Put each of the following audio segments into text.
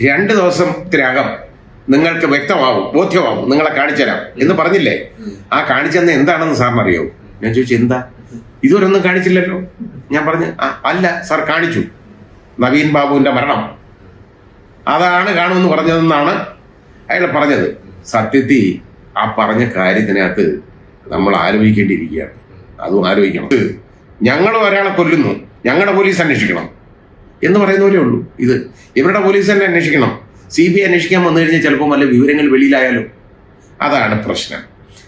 രണ്ട് ദിവസത്തിനകം നിങ്ങൾക്ക് വ്യക്തമാവും ബോധ്യമാവും നിങ്ങളെ കാണിച്ചുതരാം എന്ന് പറഞ്ഞില്ലേ? ആ കാണിച്ചെന്ന് എന്താണെന്ന് സാറിന് അറിയോ? ഞാൻ ചോദിച്ചു എന്താ? ഇതുവരെ ഒന്നും കാണിച്ചില്ലല്ലോ? ഞാൻ പറഞ്ഞു അല്ല സാർ കാണിച്ചു. നവീൻ ബാബുവിന്റെ മരണം. അതാണ് കാണുമെന്ന് പറഞ്ഞതെന്നാണ് അയാൾ പറഞ്ഞത്. സത്യത്തിൽ ആ പറഞ്ഞ കാര്യത്തിനകത്ത് നമ്മൾ ആലോചിക്കേണ്ടിയിരിക്കുകയാണ്. അതും ആലോചിക്കണം. ഞങ്ങൾ ഒരാളെ കൊല്ലുന്നു. ഞങ്ങളുടെ പോലീസ് അന്വേഷിക്കണം. എന്ന് പറയുന്ന പോലെ ഉള്ളൂ. ഇത് ഇവരുടെ പോലീസ് തന്നെ അന്വേഷിക്കണം. സി ബി ഐ അന്വേഷിക്കാൻ വന്നു കഴിഞ്ഞാൽ ചിലപ്പോൾ വല്ല വിവരങ്ങൾ വെളിയിലായാലും അതാണ് പ്രശ്നം.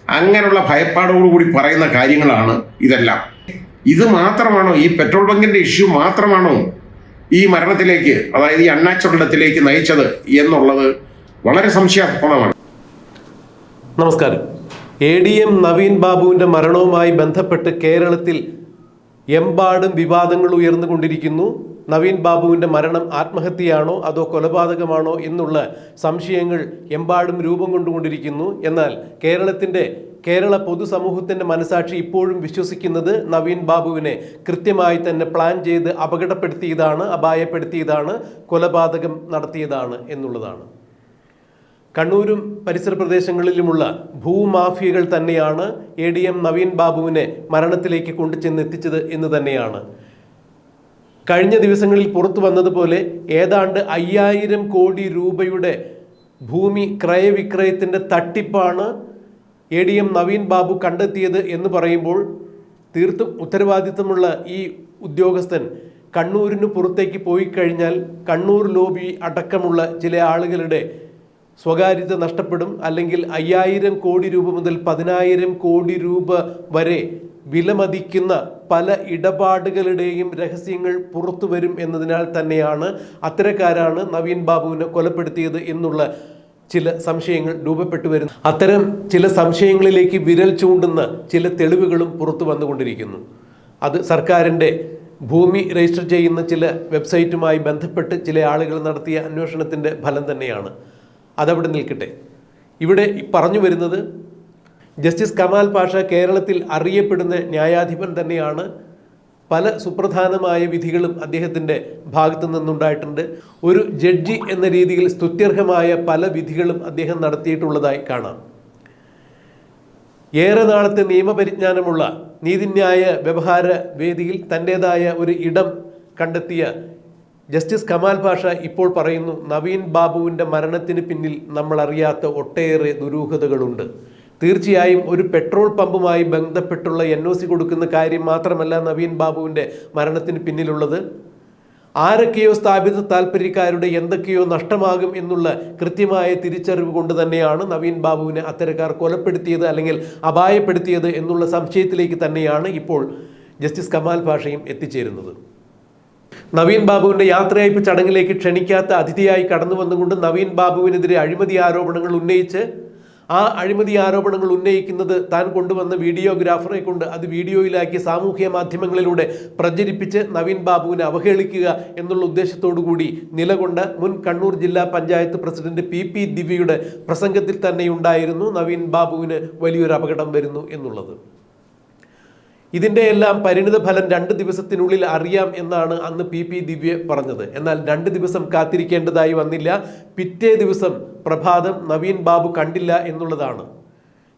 അങ്ങനെയുള്ള ഭയപ്പാടോടുകൂടി പറയുന്ന കാര്യങ്ങളാണ് ഇതെല്ലാം. ഇത് മാത്രമാണോ ഈ പെട്രോൾ ബങ്കിന്റെ ഇഷ്യൂ മാത്രമാണോ ഈ മരണത്തിലേക്ക് അതായത് ഈ അണ്ണാച്ചുള്ളത്തിലേക്ക് നയിച്ചത് എന്നുള്ളത് വളരെ സംശയാസ്പദമാണ്. നമസ്കാരം. എ ഡി എം നവീൻ ബാബുവിന്റെ മരണവുമായി ബന്ധപ്പെട്ട് കേരളത്തിൽ എമ്പാടും വിവാദങ്ങൾ ഉയർന്നുകൊണ്ടിരിക്കുന്നു. നവീൻ ബാബുവിന്റെ മരണം ആത്മഹത്യയാണോ അതോ കൊലപാതകമാണോ എന്നുള്ള സംശയങ്ങൾ എമ്പാടും രൂപം കൊണ്ടുകൊണ്ടിരിക്കുന്നു. എന്നാൽ കേരളത്തിന്റെ കേരള പൊതുസമൂഹത്തിന്റെ മനസാക്ഷി ഇപ്പോഴും വിശ്വസിക്കുന്നത് നവീൻ ബാബുവിനെ കൃത്യമായി തന്നെ പ്ലാൻ ചെയ്ത് അപകടപ്പെടുത്തിയതാണ് അപായപ്പെടുത്തിയതാണ് കൊലപാതകം നടത്തിയതാണ് എന്നുള്ളതാണ്. കണ്ണൂരും പരിസര പ്രദേശങ്ങളിലുമുള്ള ഭൂമാഫിയകൾ തന്നെയാണ് എ ഡി എം നവീൻ ബാബുവിനെ മരണത്തിലേക്ക് കൊണ്ടുചെന്നെത്തിച്ചത് എന്ന് തന്നെയാണ്. കഴിഞ്ഞ ദിവസങ്ങളിൽ പുറത്തു വന്നതുപോലെ ഏതാണ്ട് അയ്യായിരം കോടി രൂപയുടെ ഭൂമി ക്രയവിക്രയത്തിന്റെ തട്ടിപ്പാണ് A D M Naveen Babu കണ്ടെത്തിയത് എന്ന് പറയുമ്പോൾ തീർത്തും ഉത്തരവാദിത്തമുള്ള ഈ ഉദ്യോഗസ്ഥൻ കണ്ണൂരിന് പുറത്തേക്ക് പോയി കഴിഞ്ഞാൽ കണ്ണൂർ ലോബി അടക്കമുള്ള ചില ആളുകളുടെ സ്വകാര്യത നഷ്ടപ്പെടും അല്ലെങ്കിൽ അയ്യായിരം കോടി രൂപ മുതൽ പതിനായിരം കോടി രൂപ വരെ വിലമതിക്കുന്ന പല ഇടപാടുകളുടെയും രഹസ്യങ്ങൾ പുറത്തു വരും എന്നതിനാൽ തന്നെയാണ് അത്തരക്കാരാണ് നവീൻ ബാബുവിനെ കൊലപ്പെടുത്തിയത് എന്നുള്ള ചില സംശയങ്ങൾ രൂപപ്പെട്ടു വരുന്നു അത്തരം ചില സംശയങ്ങളിലേക്ക് വിരൽ ചൂണ്ടുന്ന ചില തെളിവുകളും പുറത്തു വന്നുകൊണ്ടിരിക്കുന്നു. അത് സർക്കാരിന്റെ ഭൂമി രജിസ്റ്റർ ചെയ്യുന്ന ചില വെബ്സൈറ്റുമായി ബന്ധപ്പെട്ട് ചില ആളുകൾ നടത്തിയ അന്വേഷണത്തിന്റെ ഫലം തന്നെയാണ്. അതവിടെ നിൽക്കട്ടെ. ഇവിടെ പറഞ്ഞു വരുന്നത് ജസ്റ്റിസ് കമാൽ പാഷ കേരളത്തിൽ അറിയപ്പെടുന്ന ന്യായാധിപൻ തന്നെയാണ്. പല സുപ്രധാനമായ വിധികളും അദ്ദേഹത്തിന്റെ ഭാഗത്തു നിന്നുണ്ടായിട്ടുണ്ട്. ഒരു ജഡ്ജി എന്ന രീതിയിൽ സ്തുത്യർഹമായ പല വിധികളും അദ്ദേഹം നടത്തിയിട്ടുള്ളതായി കാണാം. ഏറെ നാളത്തെ നിയമപരിജ്ഞാനമുള്ള നീതിന്യായ വ്യവഹാര വേദിയിൽ തന്റേതായ ഒരു ഇടം കണ്ടെത്തിയ ജസ്റ്റിസ് കമാൽ പാഷ ഇപ്പോൾ പറയുന്നു നവീൻ ബാബുവിന്റെ മരണത്തിന് പിന്നിൽ നമ്മൾ അറിയാത്ത ഒട്ടേറെ ദുരൂഹതകളുണ്ട്. തീർച്ചയായും ഒരു പെട്രോൾ പമ്പുമായി ബന്ധപ്പെട്ടുള്ള എൻ ഒ സി കൊടുക്കുന്ന കാര്യം മാത്രമല്ല നവീൻ ബാബുവിന്റെ മരണത്തിന് പിന്നിലുള്ളത്. ആരൊക്കെയോ സ്ഥാപിത താല്പര്യക്കാരുടെ എന്തൊക്കെയോ നഷ്ടമാകും എന്നുള്ള കൃത്യമായ തിരിച്ചറിവ് കൊണ്ട് തന്നെയാണ് നവീൻ ബാബുവിനെ അത്തരക്കാർ കൊലപ്പെടുത്തിയത് അല്ലെങ്കിൽ അപായപ്പെടുത്തിയത് എന്നുള്ള സംശയത്തിലേക്ക് തന്നെയാണ് ഇപ്പോൾ ജസ്റ്റിസ് കമാൽ ഭാഷയും എത്തിച്ചേരുന്നത്. നവീൻ ബാബുവിന്റെ യാത്രയയപ്പ് ചടങ്ങിലേക്ക് ക്ഷണിക്കാത്ത അതിഥിയായി കടന്നു വന്നുകൊണ്ട് നവീൻ ബാബുവിനെതിരെ അഴിമതി ആരോപണങ്ങൾ ഉന്നയിച്ച് ആ അഴിമതി ആരോപണങ്ങൾ ഉന്നയിക്കുന്നത് താൻ കൊണ്ടുവന്ന വീഡിയോഗ്രാഫറെ കൊണ്ട് അത് വീഡിയോയിലാക്കി സാമൂഹ്യ മാധ്യമങ്ങളിലൂടെ പ്രചരിപ്പിച്ച് നവീൻ ബാബുവിനെ അവഹേളിക്കുക എന്നുള്ള ഉദ്ദേശത്തോടു കൂടി നിലകൊണ്ട് മുൻ കണ്ണൂർ ജില്ലാ പഞ്ചായത്ത് പ്രസിഡന്റ് പി പി ദിവ്യയുടെ പ്രസംഗത്തിൽ തന്നെയുണ്ടായിരുന്നു നവീൻ ബാബുവിന് വലിയൊരു അപകടം വരുന്നു എന്നുള്ളത്. ഇതിന്റെ എല്ലാം പരിണിത ഫലം രണ്ട് ദിവസത്തിനുള്ളിൽ അറിയാം എന്നാണ് അന്ന് പി പി ദിവ്യ പറഞ്ഞത്. എന്നാൽ രണ്ട് ദിവസം കാത്തിരിക്കേണ്ടതായി വന്നില്ല. പിറ്റേ ദിവസം പ്രഭാതം നവീൻ ബാബു കണ്ടില്ല എന്നുള്ളതാണ്.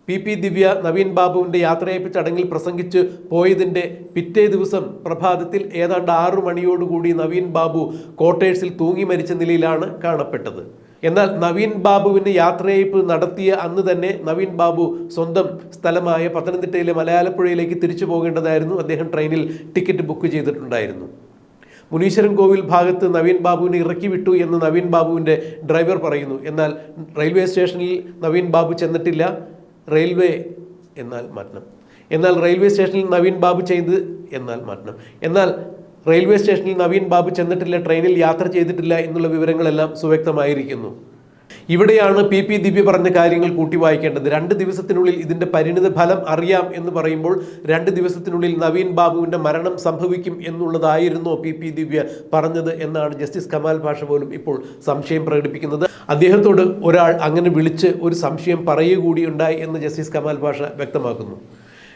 പി പി ദിവ്യ നവീൻ ബാബുവിന്റെ യാത്രയപ്പ് ചടങ്ങിൽ പ്രസംഗിച്ച് പോയതിന്റെ പിറ്റേ ദിവസം പ്രഭാതത്തിൽ ഏതാണ്ട് ആറു മണിയോടുകൂടി നവീൻ ബാബു ക്വാർട്ടേഴ്സിൽ തൂങ്ങി മരിച്ച നിലയിലാണ് കാണപ്പെട്ടത്. എന്നാൽ നവീൻ ബാബുവിന് യാത്രയയപ്പ് നടത്തിയ അന്ന് തന്നെ നവീൻ ബാബു സ്വന്തം സ്ഥലമായ പത്തനംതിട്ടയിലെ മലയാളപ്പുഴയിലേക്ക് തിരിച്ചു പോകേണ്ടതായിരുന്നു. അദ്ദേഹം ട്രെയിനിൽ ടിക്കറ്റ് ബുക്ക് ചെയ്തിട്ടുണ്ടായിരുന്നു. മുനീശ്വരൻ കോവിൽ ഭാഗത്ത് നവീൻ ബാബുവിനെ ഇറക്കി വിട്ടു എന്ന് നവീൻ ബാബുവിന്റെ ഡ്രൈവർ പറയുന്നു. എന്നാൽ റെയിൽവേ സ്റ്റേഷനിൽ നവീൻ ബാബു ചെന്നിട്ടില്ല. റെയിൽവേ എന്നാൽ മാറ്റണം എന്നാൽ റെയിൽവേ സ്റ്റേഷനിൽ നവീൻ ബാബു ചെയ്ത് എന്നാൽ മാറ്റണം എന്നാൽ റെയിൽവേ സ്റ്റേഷനിൽ നവീൻ ബാബു ചെന്നിട്ടില്ല ട്രെയിനിൽ യാത്ര ചെയ്തിട്ടില്ല എന്നുള്ള വിവരങ്ങളെല്ലാം സുവ്യക്തമായിരിക്കുന്നു. ഇവിടെയാണ് പി പി ദിവ്യ പറഞ്ഞ കാര്യങ്ങൾ കൂട്ടി വായിക്കേണ്ടത്. രണ്ട് ദിവസത്തിനുള്ളിൽ ഇതിന്റെ പരിണിത ഫലം അറിയാം എന്ന് പറയുമ്പോൾ രണ്ട് ദിവസത്തിനുള്ളിൽ നവീൻ ബാബുവിന്റെ മരണം സംഭവിക്കും എന്നുള്ളതായിരുന്നോ പി പി ദിവ്യ പറഞ്ഞത് എന്നാണ് ജസ്റ്റിസ് കമാൽ ഭാഷ പോലും ഇപ്പോൾ സംശയം പ്രകടിപ്പിക്കുന്നത്. അദ്ദേഹത്തോട് ഒരാൾ അങ്ങനെ വിളിച്ച് ഒരു സംശയം പറയുകൂടി ഉണ്ടായി എന്ന് ജസ്റ്റിസ് കമാൽ ഭാഷ വ്യക്തമാക്കുന്നു.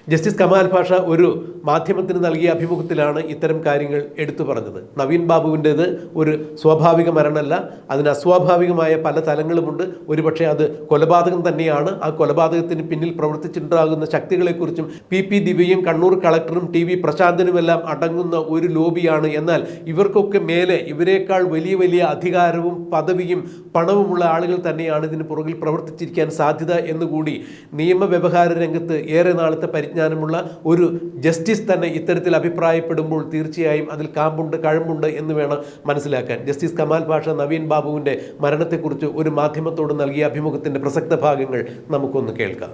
ജസ്റ്റിസ് കമാൽ ഭാഷ ഒരു മാധ്യമത്തിന് നൽകിയ അഭിമുഖത്തിലാണ് ഇത്തരം കാര്യങ്ങൾ എടുത്തു പറഞ്ഞത്. നവീൻ ബാബുവിന്റേത് ഒരു സ്വാഭാവിക മരണമല്ല അതിന് അസ്വാഭാവികമായ പല തലങ്ങളുമുണ്ട്. ഒരുപക്ഷെ അത് കൊലപാതകം തന്നെയാണ്. ആ കൊലപാതകത്തിന് പിന്നിൽ പ്രവർത്തിച്ചിട്ടുണ്ടാകുന്ന ശക്തികളെക്കുറിച്ചും പി പി ദിവ്യയും കണ്ണൂർ കളക്ടറും ടി വി പ്രശാന്തനുമെല്ലാം അടങ്ങുന്ന ഒരു ലോബിയാണ്. എന്നാൽ ഇവർക്കൊക്കെ മേലെ ഇവരെക്കാൾ വലിയ വലിയ അധികാരവും പദവിയും പണവുമുള്ള ആളുകൾ തന്നെയാണ് ഇതിന് പുറകിൽ പ്രവർത്തിച്ചിരിക്കാൻ സാധ്യത എന്നുകൂടി നിയമവ്യവഹാര രംഗത്ത് ഏറെ നാളത്തെ പരിജ്ഞാനമുള്ള ഒരു ജസ്റ്റിസ് തന്നെ ഇത്തരത്തിൽ അഭിപ്രായപ്പെടുമ്പോൾ തീർച്ചയായും അതിൽ കാമ്പുണ്ട് കഴമ്പുണ്ട് എന്ന് വേണം മനസ്സിലാക്കാൻ. ജസ്റ്റിസ് കമാൽ പാഷ നവീൻ ബാബുവിന്റെ മരണത്തെക്കുറിച്ച് ഒരു മാധ്യമത്തോട് നൽകിയ അഭിമുഖത്തിന്റെ പ്രസക്ത ഭാഗങ്ങൾ നമുക്കൊന്ന് കേൾക്കാം.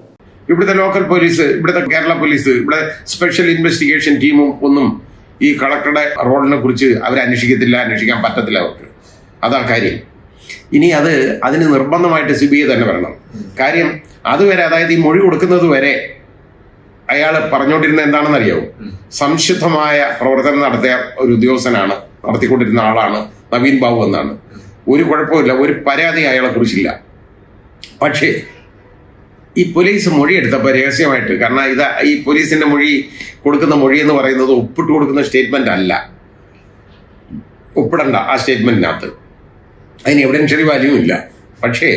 ഇവിടുത്തെ ലോക്കൽ പോലീസ് ഇവിടുത്തെ കേരള പോലീസ് ഇവിടെ സ്പെഷ്യൽ ഇൻവെസ്റ്റിഗേഷൻ ടീമും ഒന്നും ഈ കളക്ടറുടെ റോളിനെ കുറിച്ച് അവർ അന്വേഷിക്കാൻ പറ്റത്തില്ല അവർക്ക്. അതാ കാര്യം. ഇനി അത് അതിന് നിർബന്ധമായിട്ട് സി ബി ഐ തന്നെ വരണം. കാര്യം അതുവരെ അതായത് ഈ മൊഴി കൊടുക്കുന്നത് വരെ അയാൾ പറഞ്ഞുകൊണ്ടിരുന്ന എന്താണെന്ന് അറിയാവൂ സംശുദ്ധമായ പ്രവർത്തനം നടത്തിയ ഒരു ഉദ്യോഗസ്ഥനാണ് നടത്തിക്കൊണ്ടിരുന്ന ആളാണ് നവീൻ ബാബു എന്നാണ്. ഒരു കുഴപ്പമില്ല ഒരു പരാതി അയാളെ കുറിച്ചില്ല. പക്ഷേ ഈ പോലീസ് മൊഴി എടുത്തപ്പോൾ രഹസ്യമായിട്ട് കാരണം ഇത് ഈ പോലീസിന്റെ മൊഴി കൊടുക്കുന്ന മൊഴി എന്ന് പറയുന്നത് ഒപ്പിട്ട് കൊടുക്കുന്ന സ്റ്റേറ്റ്മെന്റ് അല്ല. ഒപ്പിടണ്ട ആ സ്റ്റേറ്റ്മെന്റിനകത്ത് അതിന് എവിഡൻഷ്യറി വാല്യൂ ഇല്ല. പക്ഷേ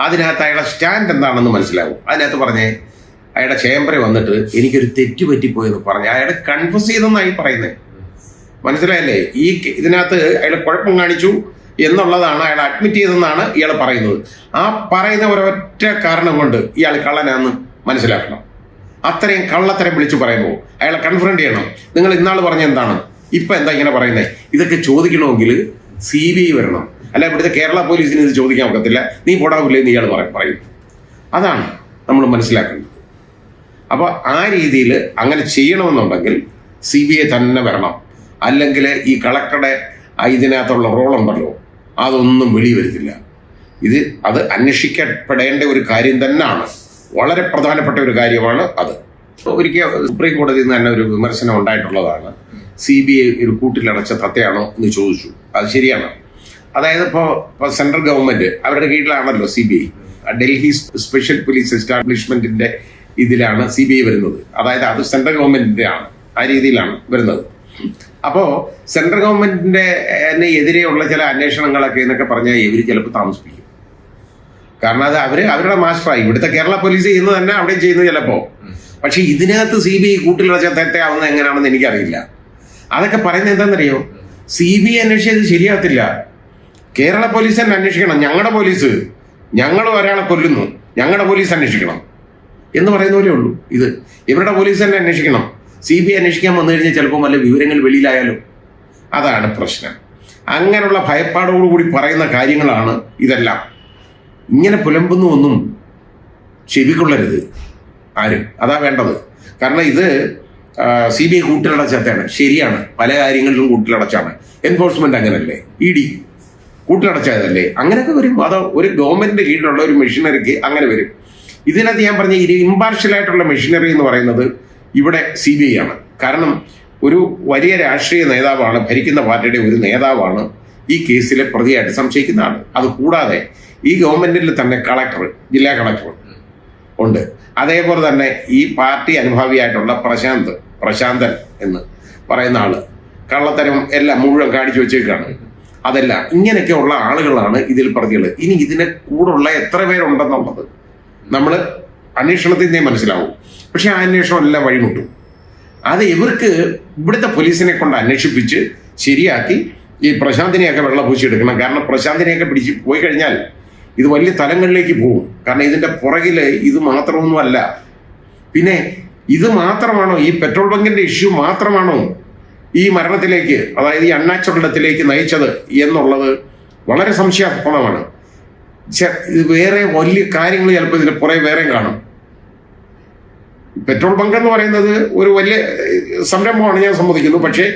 അതിനകത്ത് അയാളുടെ സ്റ്റാൻഡ് എന്താണെന്ന് മനസ്സിലാവും. അതിനകത്ത് പറഞ്ഞേ അയാളുടെ ചേംബറിൽ വന്നിട്ട് എനിക്കൊരു തെറ്റ് പറ്റിപ്പോയെന്ന് പറഞ്ഞു അയാൾ കൺഫ്യൂസ് ചെയ്തെന്നായി പറയുന്നത് മനസ്സിലായല്ലേ? ഈ ഇതിനകത്ത് അയാൾ കുഴപ്പം കാണിച്ചു എന്നുള്ളതാണ് അയാൾ അഡ്മിറ്റ് ചെയ്തെന്നാണ് ഇയാൾ പറയുന്നത്. ആ പറയുന്ന ഒരൊറ്റ കാരണം കൊണ്ട് ഇയാൾ കള്ളനാന്ന് മനസ്സിലാക്കണം. അത്രയും കള്ളത്തരം വിളിച്ചു പറയുമ്പോൾ അയാളെ കൺഫ്രണ്ട് ചെയ്യണം. നിങ്ങൾ ഇന്നാൾ പറഞ്ഞ എന്താണ്? ഇപ്പൊ എന്താ ഇങ്ങനെ പറയുന്നത് ഇതൊക്കെ ചോദിക്കണമെങ്കിൽ സി ബി ഐ വരണം. അല്ല ഇവിടുത്തെ കേരള പോലീസിന് ഇത് ചോദിക്കാൻ ഒക്കത്തില്ല. നീ പോടാവില്ലേ എന്ന് ഇയാൾ പറ- പറയും. അതാണ് നമ്മൾ മനസ്സിലാക്കേണ്ടത് അപ്പോൾ ആ രീതിയിൽ അങ്ങനെ ചെയ്യണമെന്നുണ്ടെങ്കിൽ സി ബി ഐ തന്നെ വരണം. അല്ലെങ്കിൽ ഈ കളക്ടറുടെ ഇതിനകത്തുള്ള റോളുണ്ടല്ലോ അതൊന്നും വെളി വരുത്തില്ല ഇത് അത് അന്വേഷിക്കപ്പെടേണ്ട ഒരു കാര്യം തന്നെയാണ്. വളരെ പ്രധാനപ്പെട്ട ഒരു കാര്യമാണ് അത്. ഒരിക്കൽ സുപ്രീം കോടതിയിൽ നിന്ന് തന്നെ ഒരു വിമർശനം ഉണ്ടായിട്ടുള്ളതാണ്. സി ബി ഐ ഒരു കൂട്ടിലടച്ച തത്തയാണോ എന്ന് ചോദിച്ചു. അത് ശരിയാണ്. അതായത് ഇപ്പോൾ ഇപ്പോൾ സെൻട്രൽ ഗവൺമെന്റ് അവരുടെ കീഴിലാണല്ലോ C B I Delhi special police എസ്റ്റാബ്ലിഷ്മെന്റിന്റെ ഇതിലാണ് സി ബി ഐ വരുന്നത്. അതായത് അത് സെൻട്രൽ ഗവൺമെന്റിന്റെ ആണ് ആ രീതിയിലാണ് വരുന്നത്. അപ്പോ സെൻട്രൽ ഗവൺമെന്റിന്റെ എതിരെയുള്ള ചില അന്വേഷണങ്ങളൊക്കെ എന്നൊക്കെ പറഞ്ഞാൽ ഇവർ ചിലപ്പോൾ താമസിപ്പിക്കും. കാരണം അത് അവർ അവരുടെ മാസ്റ്ററായി ഇവിടുത്തെ കേരള പോലീസ് ചെയ്യുന്നത് തന്നെ അവിടെ ചെയ്യുന്നത് ചിലപ്പോ. പക്ഷെ ഇതിനകത്ത് സി ബി ഐ കൂട്ടിലടച്ച തെറ്റാവുന്നത് എങ്ങനെയാണെന്ന് എനിക്കറിയില്ല. അതൊക്കെ പറയുന്നത് എന്താണെന്നറിയോ? സി ബി ഐ അന്വേഷിച്ചത് ശരിയാകത്തില്ല. കേരള പോലീസ് തന്നെ അന്വേഷിക്കണം. ഞങ്ങളുടെ പോലീസ്. ഞങ്ങൾ ഒരാളെ കൊല്ലുന്നു. ഞങ്ങളുടെ പോലീസ് അന്വേഷിക്കണം. എന്ന് പറയുന്നവരേ ഉള്ളൂ. ഇത് ഇവരുടെ പോലീസ് തന്നെ അന്വേഷിക്കണം. സി ബി ഐ അന്വേഷിക്കാൻ വന്നു കഴിഞ്ഞാൽ ചിലപ്പോൾ വല്ല വിവരങ്ങൾ വെളിയിലായാലും അതാണ് പ്രശ്നം. അങ്ങനെയുള്ള ഭയപ്പാടോടുകൂടി പറയുന്ന കാര്യങ്ങളാണ് ഇതെല്ലാം. ഇങ്ങനെ പുലമ്പുന്നു ഒന്നും ചെവിക്കൊള്ളരുത്. ആരും. അതാ വേണ്ടത്. കാരണം ഇത് സി ബി ഐ കൂട്ടിലടച്ചാണ് ശരിയാണ്. പല കാര്യങ്ങളിലും കൂട്ടിലടച്ചാണ്. എൻഫോഴ്സ്മെന്റ് അങ്ങനല്ലേ? ഇ ഡി കൂട്ടിലടച്ചതല്ലേ അങ്ങനെയൊക്കെ വരും. അത് ഒരു ഗവൺമെന്റിന്റെ കീഴിലുള്ള ഒരു മെഷീനറിക്ക് അങ്ങനെ വരും. ഇതിനകത്ത് ഞാൻ പറഞ്ഞ ഇത് ഇമ്പാർഷ്യൽ ആയിട്ടുള്ള മെഷീനറി എന്ന് പറയുന്നത് ഇവിടെ സി ബി ഐ ആണ്. കാരണം ഒരു വലിയ രാഷ്ട്രീയ നേതാവാണ് ഭരിക്കുന്ന പാർട്ടിയുടെ ഒരു നേതാവാണ് ഈ കേസിലെ പ്രതിയായിട്ട് സംശയിക്കുന്ന ആൾ അത് കൂടാതെ ഈ ഗവൺമെന്റിൽ തന്നെ കളക്ടർ ജില്ലാ കളക്ടർ ഉണ്ട്. അതേപോലെ തന്നെ ഈ പാർട്ടി അനുഭാവിയായിട്ടുള്ള പ്രശാന്ത് പ്രശാന്തൻ എന്ന് പറയുന്ന ആൾ. കള്ളത്തരം എല്ലാം മുഴുവൻ കാണിച്ചു വെച്ചേക്കാണ്. അതല്ല ഇങ്ങനെയൊക്കെയുള്ള ആളുകളാണ് ഇതിൽ പ്രതികൾ ഇനി ഇതിനെ കൂടുള്ള എത്ര പേരുണ്ടെന്നുള്ളത് നമ്മൾ അന്വേഷണത്തിൽ നിന്നേ മനസ്സിലാവും. പക്ഷെ ആ അന്വേഷണം എല്ലാം വഴിമുട്ടും അത് ഇവർക്ക് ഇവിടുത്തെ പോലീസിനെ കൊണ്ട് അന്വേഷിപ്പിച്ച് ശരിയാക്കി ഈ പ്രശാന്തിനെയൊക്കെ വെള്ളം പൂച്ചെടുക്കണം കാരണം പ്രശാന്തിനെയൊക്കെ പിടിച്ച് പോയി കഴിഞ്ഞാൽ ഇത് വലിയ തലങ്ങളിലേക്ക് പോകും. കാരണം ഇതിന്റെ പുറകിൽ ഇത് മാത്രമൊന്നുമല്ല. പിന്നെ ഇത് മാത്രമാണോ ഈ പെട്രോൾ ബങ്കിന്റെ ഇഷ്യൂ മാത്രമാണോ ഈ മരണത്തിലേക്ക് അതായത് ഈ അണ്ണാച്ചുറൽ ഡെത്തിലേക്ക് നയിച്ചത് എന്നുള്ളത് വളരെ സംശയാസ്പദമാണ്. വേറെ വലിയ കാര്യങ്ങൾ ചിലപ്പോൾ ഇതിന് പുറകെ വേറെയും കാണും. പെട്രോൾ ബങ്ക് എന്ന് പറയുന്നത് ഒരു വലിയ സംരംഭമാണ് ഞാൻ സമ്മതിക്കുന്നു. പക്ഷേ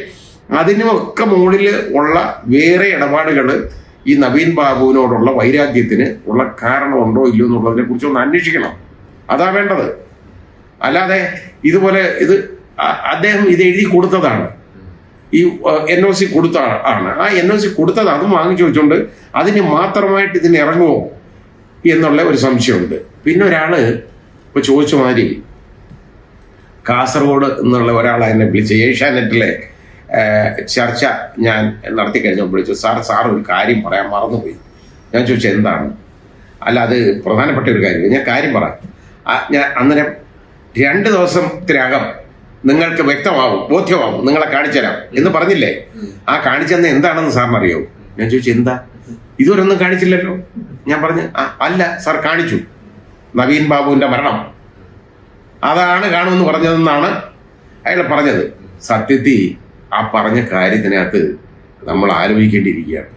അതിനുമൊക്കെ മുകളിൽ ഉള്ള വേറെ ഇടപാടുകൾ ഈ നവീൻ ബാബുവിനോടുള്ള വൈരാഗ്യത്തിന് ഉള്ള കാരണമുണ്ടോ ഇല്ലയോ എന്നുള്ളതിനെ കുറിച്ച് ഒന്ന് അന്വേഷിക്കണം. അതാ വേണ്ടത്. അല്ലാതെ ഇതുപോലെ ഇത് അദ്ദേഹം ഇത് എഴുതി കൊടുത്തതാണ്. ഈ എൻ ഒ സി കൊടുത്ത ആണ്. ആ എൻ ഒ സി കൊടുത്തത് അതും വാങ്ങിച്ചു വെച്ചുകൊണ്ട് അതിന് മാത്രമായിട്ട് ഇതിന് ഇറങ്ങുമോ എന്നുള്ള ഒരു സംശയമുണ്ട്. പിന്നെ ഒരാൾ ഇപ്പൊ ചോദിച്ച മാതിരി കാസർഗോഡ് എന്നുള്ള ഒരാളെ എന്നെ വിളിച്ച് ഏഷ്യാനെറ്റിലെ ചർച്ച ഞാൻ നടത്തി കഴിഞ്ഞപ്പോൾ വിളിച്ചു സാർ സാർ ഒരു കാര്യം പറയാൻ മറന്നുപോയി. ഞാൻ ചോദിച്ചു എന്താണ്? അല്ല അത് പ്രധാനപ്പെട്ട ഒരു കാര്യം. ഞാൻ കാര്യം പറയാം ഞാൻ അന്നേരം രണ്ട് ദിവസത്തിനകം നിങ്ങൾക്ക് വ്യക്തമാവും ബോധ്യമാവും നിങ്ങളെ കാണിച്ചുതരാം എന്ന് പറഞ്ഞില്ലേ? ആ കാണിച്ചെന്ന് എന്താണെന്ന് സാറിന് അറിയോ ഞാൻ ചോദിച്ചു എന്താ? ഇതുവരെ ഒന്നും കാണിച്ചില്ലല്ലോ? ഞാൻ പറഞ്ഞു അല്ല സാർ കാണിച്ചു. നവീൻ ബാബുവിന്റെ മരണം. അതാണ് കാണുമെന്ന് പറഞ്ഞതെന്നാണ് അയാൾ പറഞ്ഞത്. സത്യത്തി ആ പറഞ്ഞ കാര്യത്തിനകത്ത് നമ്മൾ ആലോചിക്കേണ്ടിയിരിക്കുകയാണ്.